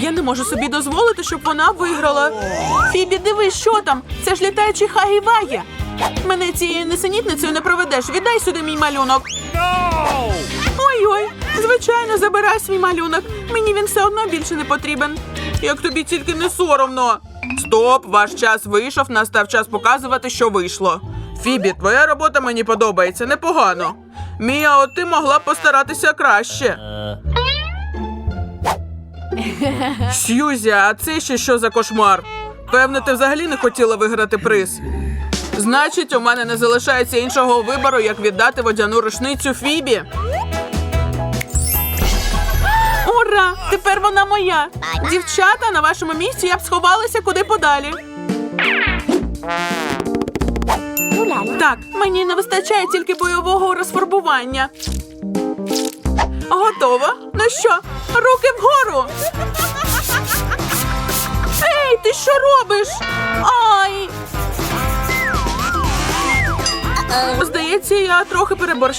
Я не можу собі дозволити, щоб вона виграла. Фібі, дивись, що там? Це ж літаючий Хагіває. Мене цією несенітницею не проведеш. Віддай сюди мій малюнок. Ой-ой, звичайно, забирай свій малюнок. Мені він все одно більше не потрібен. Як тобі тільки не соромно. Стоп, ваш час вийшов, настав час показувати, що вийшло. Фібі, твоя робота мені подобається непогано. Мія, от ти могла б постаратися краще. Сьюзі, а це ще що за кошмар? Певно, ти взагалі не хотіла виграти приз. Значить, у мене не залишається іншого вибору, як віддати водяну рушницю Фібі. Ура! Тепер вона моя. Дівчата, на вашому місці я б сховалася куди подалі. Так, мені не вистачає тільки бойового розфарбування. Готово? Ну що, руки вгору. Ей, ти що робиш? Ай! Здається, я трохи переборщила.